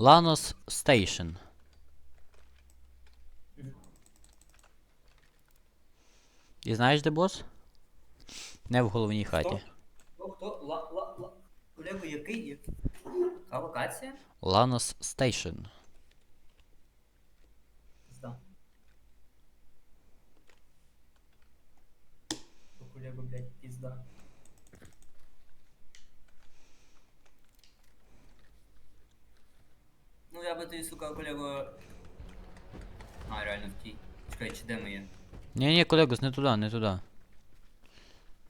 Ланос Стейшн. І знаєш, де бос? Не в головній хаті. Хто? Хто? Ла, ла, ла. Колего, який є? Локація? Ланос Стейшн. Блядь, пизда. Би тобі, сука, колего... А, реально в тій. Чекай, чи де ми є? Ні, ні, колегос, не туди, не туди.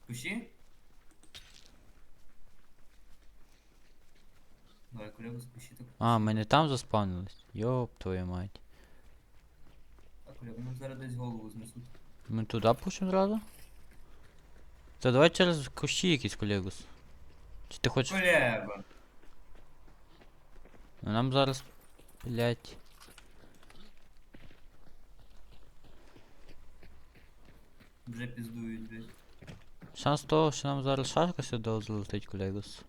Кущі? Давай, колего, з кущі так. А, ми не там заспавнились. Йоп твою мать. Так, колего, нам зараз десь голову знесуть. Ми туди пушимо зразу? Та давай через кущі якісь колегос. Чи ти хочеш. Колего! Ну, Нам зараз. Блять. Вже піздують, блядь. Шанс того, що нам зараз шашка сюди залетить, колегос.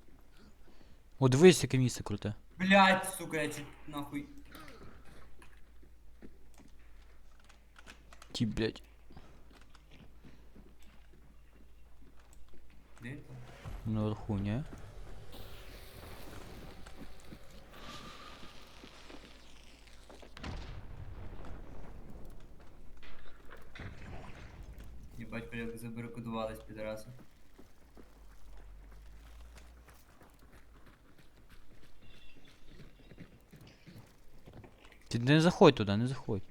О, дивись, яке місце круте. Блять, сука, я чуть нахуй. Ті, блять. Де там? Наверху, ні? Єбать, блядь, забарикадувались підраси. Ти не заходь туди, не заходь.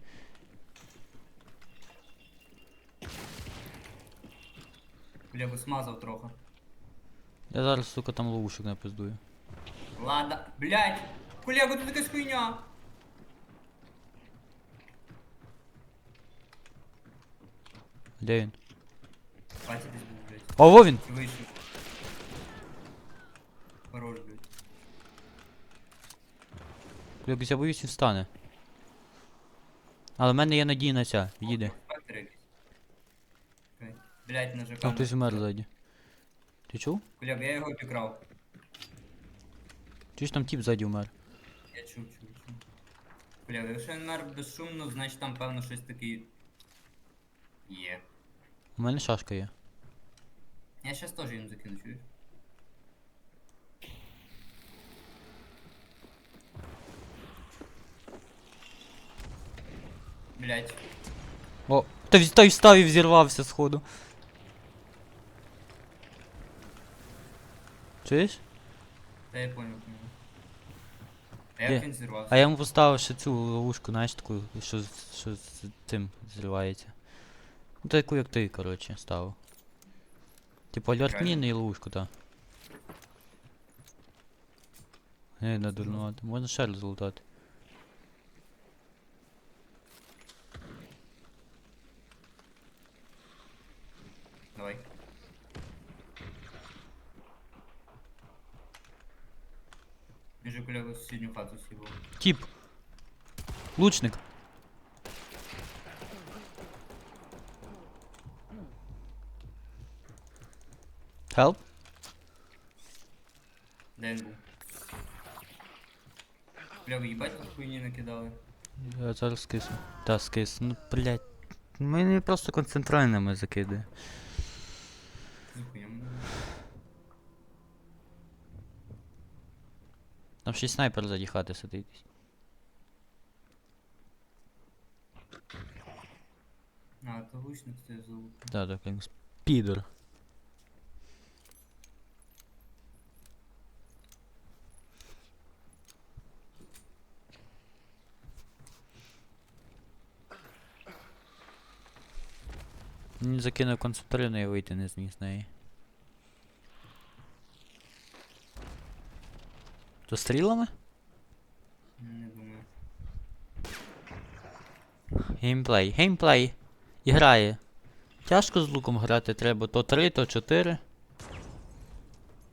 Бля, би смазав трохи. Я зараз, сука, там ловушек напиздую. Ладно, блять! Колего, тут якась хуйня! Де він? Бачите, десь був, блядь. О, во він! Вийшов? Хорош, блядь. Я боюсь, він встане. Але в мене є надія на ця. Їде. Фактор якийсь. Окей. На. Там хтось вмер ззаді. Ти чув? Колего, я його обікрав. Чуєш там тіп ззаді вмер? Я чув, чув, чув. Бля, якщо він мер безшумно, значить там певно щось таке є. У мене шашка є. Я щас теж їм закину, чуєш? Блять. О, вз- той встав і взірвався сходу. Чуєш? Та я понял, понял. А Де? він зірвався? А я йому поставив ще цю ловушку, знаєш, таку, що, з- що з цим зривається. Ну таку як ти, коротше, ставив. Типу альорт Реально? міни і ловушку, так. Не, не дурнувати. Можна ще раз залутати. Давай. Він же коля в сусідню хату сібав. Тіп! Лучник! Help? Де він? Бля, ви їбать тут хуйні накидали. Я зараз скисну. Та скис. Ну, блядь. Мене просто концентральними закидає. За хуйня. Там ще й снайпер ззаді хати сидить. А, то лучник стоїть за луком. Да, так, як підер. Мені закинув концентрину і вийти не зміг з неї. То стрілами? Не думаю. Геймплей. Геймплей. І грає. Тяжко з луком грати треба. То 3, то 4.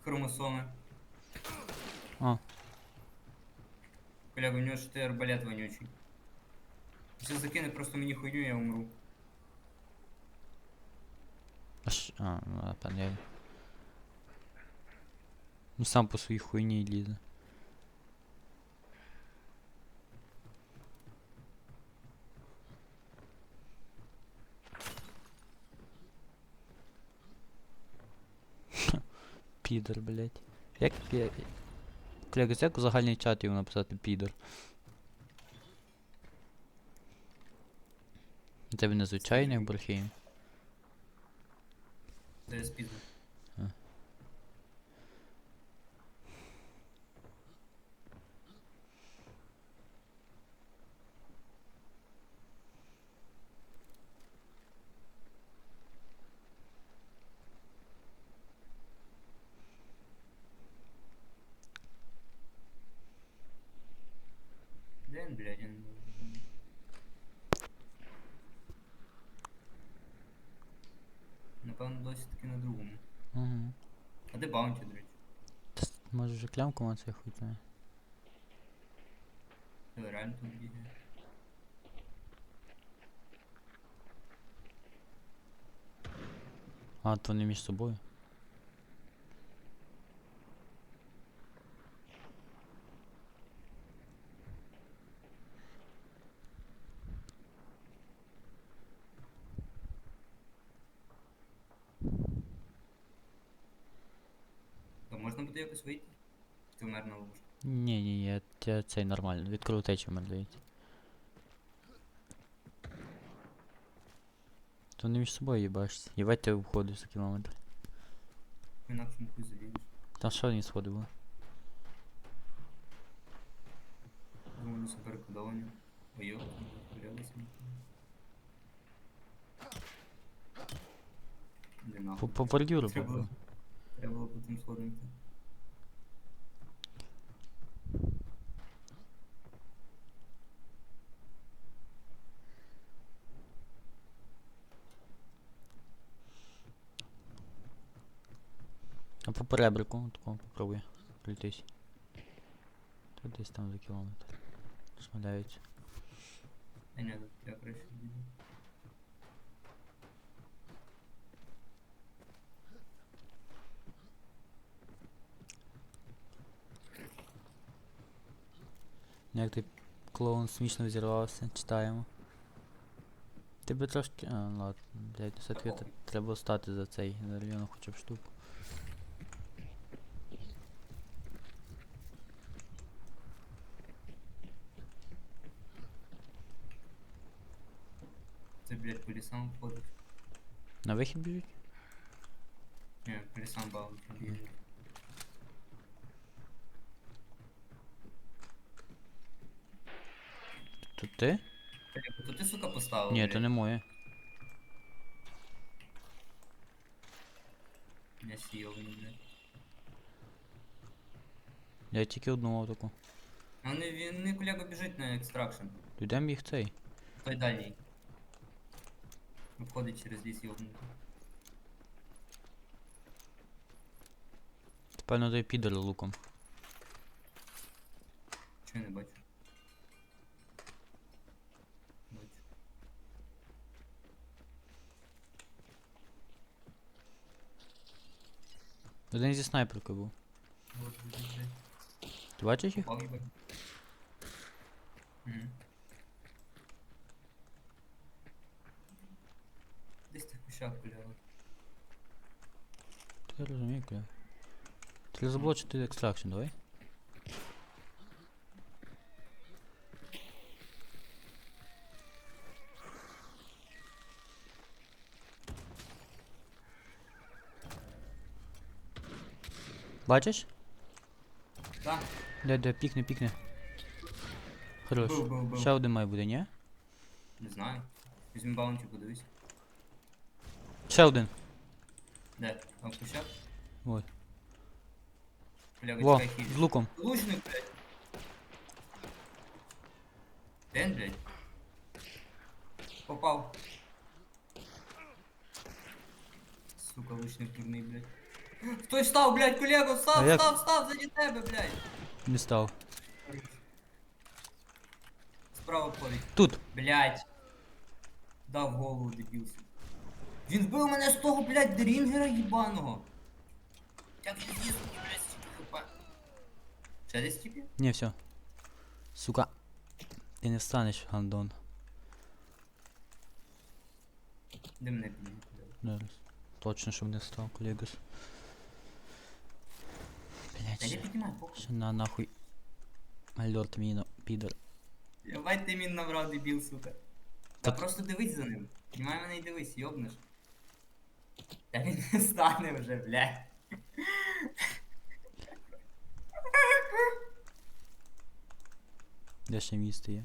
Хромосоми. О. Коля, у нього ж ти арбалет вонючий. Якщо закине просто мені хуйню, я умру. Аж... А, ну панель. Ну сам по своей хуйне лізе. пидор, блять. Як я... Клягось, як у загальній чат йому написати підер? Це він незвичайний в Борхейм. Це я спізно. А. Де він, блядь, я не можу. Напевно, досі таки на другому. Угу. А де баунті, до речі? Може вже клямку мати, я хуй знає. Це реально тут бігає. А, то не між собою. То можна буде якось вийти? Ти вмер на ловушку. Ні, ні, я, я цей нормально. Від кровотечі мене дається. То вони між собою їбашться. Їбать ти входиш за кілометр. Інакше не залізеш. Там що не сходи було? Думаю, не суперкодовані. Ой, йоп, хвилялися. Де По, по бордюру попав. Треба було по тим по перебрику, такого попробуй пройтись. Тут десь там за кілометр. Шмаляють. Та ні, тут я краще їду. Як ти клоун смішно взірвався, читаємо. Ти би трошки. А, ладно, блядь, все-таки треба стати за цей за району хоча б штуку. Це, блядь, по лісам входить. На вихід біжуть? Ні, по лісам баунті бігають. Тут ти? То ти, сука, поставив, Ні, то не моє. Я сійовний, блядь. Я тільки одну таку. А вони, він не колега біжить на екстракшн. Йдемо їх цей. Той дальній. Виходить через ліс йовнути. Певно, той підер луком. Чого я не бачу? Бачу. Один зі снайперкою був. Блядь. Ти бачиш їх? Попав їбать. Мгм. Кущах гуляли. Ти розумію, кля. Ти заблочити екстракшн, давай. Бачиш? Так, Де, де, пікне, пікне. Хорош. був, був, був. Ще один має буде, ні? Не знаю. Візьми баунті, подивись. Ще один. Де? Там в кущах? Ой. Бля, Во, чекай, хіль. з луком. Лучник, блядь. Де він, блядь? Попав. Сука, лучник дурний, блядь. Хтось став, блядь, колега, А став, як? став, став, заді тебе, блядь. Не став. Справа ходить. Тут. Блядь. Дав голову дебілся. Він вбив мене з того, блядь, дрінгера їбаного. Як він з'їзд мені, блядь, стільки хп. Ще десь тільки? Не, все. Сука. Ти не встанеш, гандон. Де мене підійти? Зараз. Точно, щоб не став, колегас. Блять, Та я ще, піднімаю, похуй. ще на нахуй. Альорт міно, підер. Єбать ти мін набрав дебіл, сука. Та просто дивись за ним. Піднімай мене і дивись, йобнеш. Та він не стане вже, блядь. Де ще місто є?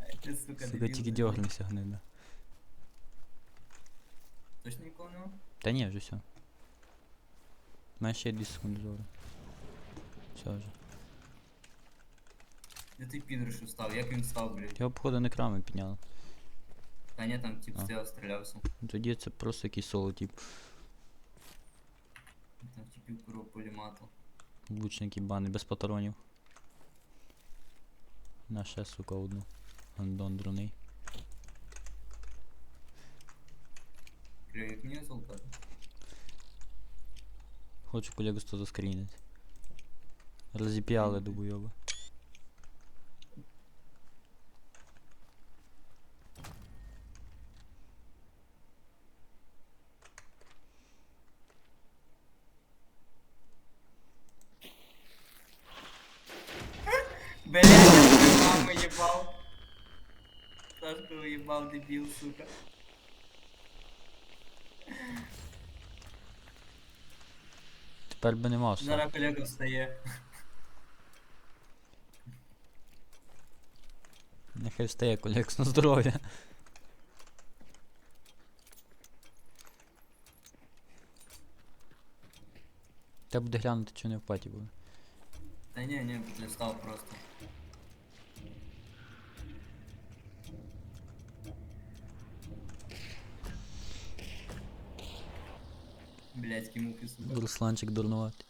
Ай, Ти, сука, Сука, дебіл, тільки блядь. дьорнися гнида. Точно нікого нема? Та ні, вже все. У мене ще 2 секунди зору. Все вже. Де той підер що став? Як він став, блядь? Його походу не крами підняли. Та ні, там тип А. стояв, стрілявся. Тоді це просто якийсь соло, тип. Там типів кров полімату. Лучники бани без патронів. На ще, сука, одну. Гандон дурний. Бля, як мені солдат? Хочу колегу 100 заскрінити. Розіп'яли до буйоба. Блядь, я маму ебал. Сашку уебал, дебил, сука. Тепер би нема все. Зараз колега встає. Нехай встає колег на здоров'я. Треба буде глянути, чи не в паті буде. Та ні, ні, не встав просто. Блядські муки, сука. Русланчик дурнуватий.